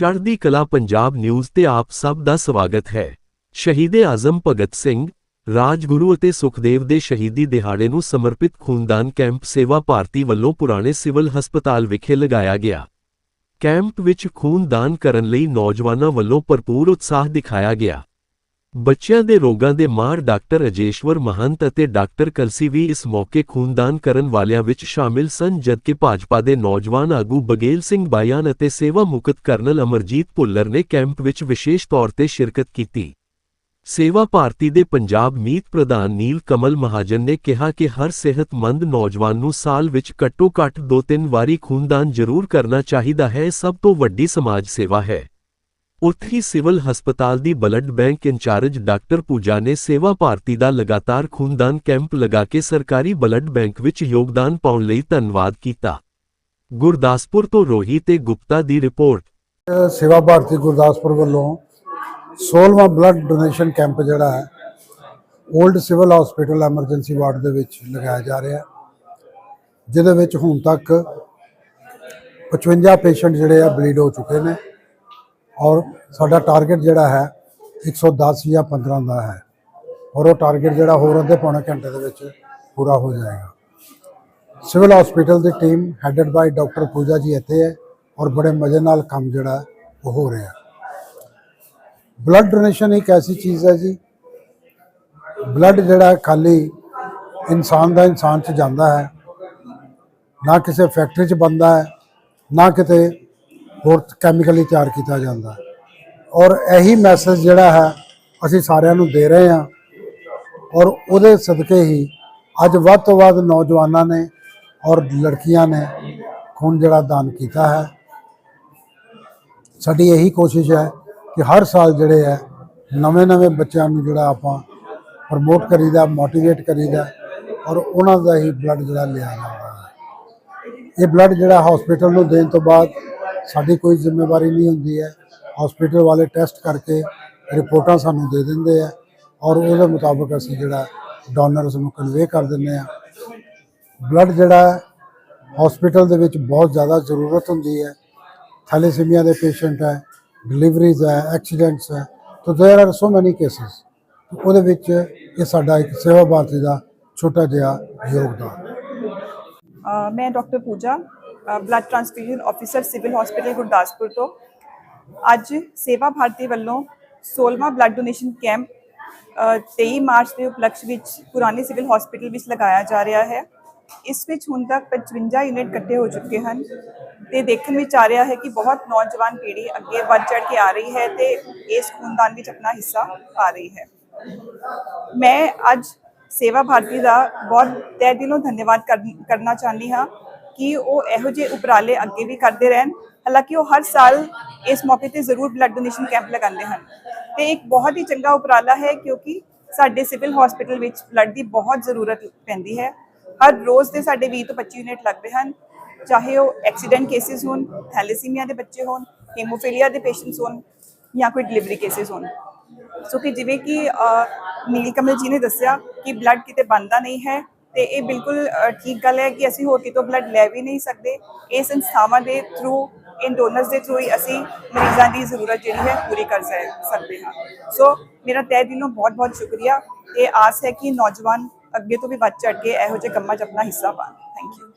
ਚੜ੍ਹਦੀ ਕਲਾ ਪੰਜਾਬ ਨਿਊਜ਼ ਤੇ ਆਪ ਸਭ ਦਾ ਸਵਾਗਤ ਹੈ। ਸ਼ਹੀਦੇ ਆਜ਼ਮ ਭਗਤ ਸਿੰਘ, ਰਾਜਗੁਰੂ ਅਤੇ ਸੁਖਦੇਵ ਦੇ ਸ਼ਹੀਦੀ ਦਿਹਾੜੇ ਨੂੰ ਸਮਰਪਿਤ ਖੂਨਦਾਨ ਕੈਂਪ ਸੇਵਾ ਭਾਰਤੀ ਵੱਲੋਂ ਪੁਰਾਣੇ ਸਿਵਲ ਹਸਪਤਾਲ ਵਿਖੇ ਲਗਾਇਆ ਗਿਆ। ਕੈਂਪ ਵਿੱਚ ਖੂਨਦਾਨ ਕਰਨ ਲਈ ਨੌਜਵਾਨਾਂ ਵੱਲੋਂ ਭਰਪੂਰ ਉਤਸ਼ਾਹ ਦਿਖਾਇਆ ਗਿਆ। ਬੱਚਿਆਂ ਦੇ ਰੋਗਾਂ ਦੇ ਮਾਹਰ ਡਾਕਟਰ ਅਜੇਸ਼ਵਰ ਮਹੰਤ ਅਤੇ ਡਾਕਟਰ ਕਲਸੀ ਵੀ ਇਸ ਮੌਕੇ ਖੂਨਦਾਨ ਕਰਨ ਵਾਲਿਆਂ ਵਿੱਚ ਸ਼ਾਮਿਲ ਸਨ, ਜਦਕਿ ਭਾਜਪਾ ਦੇ ਨੌਜਵਾਨ ਆਗੂ ਬਗੇਲ ਸਿੰਘ ਬਾਇਆਨ ਅਤੇ ਸੇਵਾ ਮੁਕਤ ਕਰਨਲ ਅਮਰਜੀਤ ਭੁੱਲਰ ਨੇ ਕੈਂਪ ਵਿੱਚ ਵਿਸ਼ੇਸ਼ ਤੌਰ ਤੇ ਸ਼ਿਰਕਤ ਕੀਤੀ। ਸੇਵਾ ਭਾਰਤੀ ਦੇ ਪੰਜਾਬ ਮੀਤ ਪ੍ਰਧਾਨ ਨੀਲ ਕਮਲ ਮਹਾਜਨ ਨੇ ਕਿਹਾ ਕਿ ਹਰ ਸਿਹਤਮੰਦ ਨੌਜਵਾਨ ਨੂੰ ਸਾਲ ਵਿੱਚ ਘੱਟੋ-ਘੱਟ 2-3 ਵਾਰੀ ਖੂਨਦਾਨ ਜ਼ਰੂਰ ਕਰਨਾ ਚਾਹੀਦਾ ਹੈ, ਇਹ ਸਭ ਤੋਂ ਵੱਡੀ ਸਮਾਜ ਸੇਵਾ ਹੈ। ਉੱਥੇ ਹੀ ਸਿਵਲ ਹਸਪਤਾਲ ਦੀ blood bank incharge doctor Pooja ਨੇ ਸੇਵਾ ਭਾਰਤੀ ਦਾ ਲਗਾਤਾਰ ਖੂਨਦਾਨ ਕੈਂਪ ਲਗਾ ਕੇ ਸਰਕਾਰੀ ਬਲੱਡ ਬੈਂਕ ਵਿੱਚ ਯੋਗਦਾਨ ਪਾਉਣ ਲਈ ਧੰਨਵਾਦ ਕੀਤਾ। ਗੁਰਦਾਸਪੁਰ ਤੋਂ ਰੋਹੀ ਤੇ ਗੁਪਤਾ ਦੀ ਰਿਪੋਰਟ। ਸੇਵਾ ਭਾਰਤੀ ਗੁਰਦਾਸਪੁਰ ਵੱਲੋਂ 16ਵਾਂ ਬਲੱਡ ਡੋਨੇਸ਼ਨ ਕੈਂਪ ਜਿਹੜਾ ਹੈ old civil hospital emergency ward ਦੇ ਵਿੱਚ ਲਗਾਇਆ ਜਾ ਰਿਹਾ ਹੈ, ਜਿਹਦੇ ਵਿੱਚ ਹੁਣ ਤੱਕ 55 ਪੇਸ਼ੈਂਟ ਜਿਹੜੇ ਆ ਬਲੀਡ ਹੋ ਚੁੱਕੇ ਨੇ। ਔਰ ਸਾਡਾ ਟਾਰਗੇਟ ਜਿਹੜਾ ਹੈ 110 ਜਾਂ 15 ਦਾ ਹੈ। ਔਰ ਉਹ ਟਾਰਗੇਟ ਜਿਹੜਾ ਹੋਰ ਅੱਧੇ ਪੌਣੇ ਘੰਟੇ ਦੇ ਵਿੱਚ ਪੂਰਾ ਹੋ ਜਾਏਗਾ। Civil hospital the team headed by doctor Pooja ji ਇੱਥੇ ਹੈ ਔਰ ਬੜੇ ਮਜ਼ੇ ਨਾਲ ਕੰਮ ਜਿਹੜਾ ਉਹ ਹੋ ਰਿਹਾ। ਬਲੱਡ ਡੋਨੇਸ਼ਨ ਇੱਕ ਐਸੀ ਚੀਜ਼ ਹੈ ਜੀ ਬਲੱਡ ਜਿਹੜਾ ਖਾਲੀ ਇਨਸਾਨ ਦਾ ਇਨਸਾਨ ਚ ਜਾਂਦਾ ਹੈ। ਨਾ ਕਿਸੇ ਫੈਕਟਰੀ ਚ ਬੰਦਾ ਹੈ, ਨਾ ਕਿਤੇ ਹੋਰ ਕੈਮੀਕਲੀ ਤਿਆਰ ਕੀਤਾ ਜਾਂਦਾ ਔਰ ਇਹੀ ਮੈਸੇਜ ਜਿਹੜਾ ਹੈ, ਅਸੀਂ ਸਾਰਿਆਂ ਨੂੰ ਦੇ ਰਹੇ ਹਾਂ। ਔਰ ਉਹਦੇ ਸਦਕੇ ਹੀ ਅੱਜ ਵੱਧ ਤੋਂ ਵੱਧ ਨੌਜਵਾਨਾਂ ਨੇ ਔਰ ਲੜਕੀਆਂ ਨੇ ਖੂਨ ਜਿਹੜਾ ਦਾਨ ਕੀਤਾ ਹੈ। ਸਾਡੀ ਇਹੀ ਕੋਸ਼ਿਸ਼ ਹੈ ਕਿ ਹਰ ਸਾਲ ਜਿਹੜੇ ਹੈ ਨਵੇਂ-ਨਵੇਂ ਬੱਚਿਆਂ ਨੂੰ ਜਿਹੜਾ ਆਪਾਂ ਪ੍ਰਮੋਟ ਕਰੀਦਾ ਮੋਟੀਵੇਟ ਕਰੀਦਾ, ਔਰ ਉਹਨਾਂ ਦਾ ਹੀ ਬਲੱਡ ਜਿਹੜਾ ਲਿਆ ਜਾਂਦਾ ਹੈ। ਇਹ ਬਲੱਡ ਜਿਹੜਾ ਹਸਪੀਟਲ ਨੂੰ ਦੇਣ ਤੋਂ ਬਾਅਦ ਸਾਡੀ ਕੋਈ ਜ਼ਿੰਮੇਵਾਰੀ ਨਹੀਂ ਹੁੰਦੀ ਹੈ। ਹਸਪੀਟਲ ਵਾਲੇ ਟੈਸਟ ਕਰਕੇ ਰਿਪੋਰਟਾਂ ਸਾਨੂੰ ਦੇ ਦਿੰਦੇ ਆ ਔਰ ਉਹਦੇ ਮੁਤਾਬਕ ਅਸੀਂ ਜਿਹੜਾ ਡੋਨਰਸ ਨੂੰ ਕਨਵੇ ਕਰ ਦਿੰਦੇ ਆ। ਬਲੱਡ ਜਿਹੜਾ ਹਸਪੀਟਲ ਦੇ ਵਿੱਚ ਬਹੁਤ ਜ਼ਿਆਦਾ ਜ਼ਰੂਰਤ ਹੁੰਦੀ ਹੈ। ਥੈਲੇਸੀਮੀਆ ਦੇ ਪੇਸ਼ੈਂਟ ਹੈ ਡਿਲੀਵਰੀਜ਼ ਹੈ ਐਕਸੀਡੈਂਟਸ ਹੈ, ਤਾਂ there are so many cases ਉਹਦੇ ਵਿੱਚ ਇਹ ਸਾਡਾ ਇੱਕ ਸੇਵਾ ਭਾਰਤੀ ਦਾ ਛੋਟਾ ਜਿਹਾ ਯੋਗਦਾਨ ਮੈਂ doctor Pooja blood transfusion officer civil hospital Gurdaspur ਤੋਂ। ਅੱਜ ਸੇਵਾ ਭਾਰਤੀ ਵੱਲੋਂ 16ਵਾਂ ਬਲੱਡ ਡੋਨੇਸ਼ਨ ਕੈਂਪ ਅ, 23 ਮਾਰਚ ਦੇ ਉਪਲਕਸ਼ ਵਿੱਚ ਪੁਰਾਣੇ ਸਿਵਲ ਹਸਪੀਟਲ ਵਿੱਚ ਲਗਾਇਆ ਜਾ ਰਿਹਾ ਹੈ। ਇਸ ਵਿੱਚ ਹੁਣ ਤੱਕ 55 ਯੂਨਿਟ ਇਕੱਠੇ ਹੋ ਚੁੱਕੇ ਹਨ ਤੇ ਦੇਖਣ ਵਿੱਚ ਆ ਰਿਹਾ ਹੈ ਕਿ ਬਹੁਤ ਨੌਜਵਾਨ ਪੀੜ੍ਹੀ ਅੱਗੇ ਵੱਧ ਚੜ ਕੇ ਆ ਰਹੀ ਹੈ ਤੇ ਇਸ ਖੂਨਦਾਨ ਵਿੱਚ ਆਪਣਾ ਹਿੱਸਾ ਪਾ ਰਹੀ ਹੈ। ਮੈਂ ਅੱਜ ਸੇਵਾ ਭਾਰਤੀ ਦਾ ਬਹੁਤ ਤਹਿ ਦਿਲੋਂ ਧੰਨਵਾਦ ਕਰਨਾ ਚਾਹੁੰਦੀ ਹਾਂ। ਕਿ ਉਹ ਇਹੋ ਜਿਹੇ ਉਪਰਾਲੇ ਅੱਗੇ ਵੀ ਕਰਦੇ ਰਹਿਣ। ਹਾਲਾਂਕਿ ਉਹ ਹਰ ਸਾਲ ਇਸ ਮੌਕੇ ਤੇ ਜ਼ਰੂਰ ਬਲੱਡ ਡੋਨੇਸ਼ਨ ਕੈਂਪ ਲਗਾਉਂਦੇ ਹਨ। ਤੇ ਇੱਕ ਬਹੁਤ ਹੀ ਚੰਗਾ ਉਪਰਾਲਾ ਹੈ ਕਿਉਂਕਿ ਸਾਡੇ ਸਿਵਲ ਹਸਪੀਟਲ ਵਿੱਚ ਬਲੱਡ ਦੀ ਬਹੁਤ ਜ਼ਰੂਰਤ ਪੈਂਦੀ ਹੈ। ਹਰ ਰੋਜ਼ ਦੇ ਸਾਡੇ 20 ਤੋਂ 25 ਯੂਨਿਟ ਲੱਗਦੇ ਹਨ। ਚਾਹੇ ਉਹ ਐਕਸੀਡੈਂਟ ਕੇਸਿਸ ਹੋਣ ਥੈਲੇਸੀਮੀਆ ਦੇ ਬੱਚੇ ਹੋਣ ਹੀਮੋਫੀਲੀਆ ਦੇ ਪੇਸ਼ੈਂਟਸ ਹੋਣ ਜਾਂ ਕੋਈ ਡਿਲੀਵਰੀ ਕੇਸਿਸ ਹੋਣ। ਸੋ ਕਿ ਜਿਵੇਂ ਕਿ ਅ, ਨੀਲ ਕਮਲ ਜੀ ਨੇ ਦੱਸਿਆ ਕਿ ਬਲੱਡ ਕਿਤੇ ਬੰਦਾ ਨਹੀਂ ਹੈ। ਤੇ ਇਹ ਬਿਲਕੁਲ ਠੀਕ ਗੱਲ ਹੈ ਕਿ ਅਸੀਂ ਹੋਰ ਕਿਤੋਂ ਬਲੱਡ ਲੈ ਵੀ ਨਹੀਂ ਸਕਦੇ। ਇਹ ਸੰਸਥਾਵਾਂ ਦੇ ਥਰੂ ਇਨ ਡੋਨਰਸ ਦੇ ਥਰੂ ਹੀ ਅਸੀਂ ਮਰੀਜ਼ਾਂ ਦੀ ਜ਼ਰੂਰਤ ਜਿਹੜੀ ਹੈ ਪੂਰੀ ਕਰ ਸਕ- ਸਕਦੇ ਹਾਂ। ਸੋ ਮੇਰਾ ਤਹਿ ਦਿਲੋਂ ਬਹੁਤ ਬਹੁਤ ਸ਼ੁਕਰੀਆ। ਤੇ ਆਸ ਹੈ ਕਿ ਨੌਜਵਾਨ ਅੱਗੇ ਤੋਂ ਵੀ ਵੱਧ ਚੜ ਕੇ ਇਹੋ ਜਿਹੇ ਕੰਮਾਂ 'ਚ ਆਪਣਾ ਹਿੱਸਾ ਪਾਣ। Thank you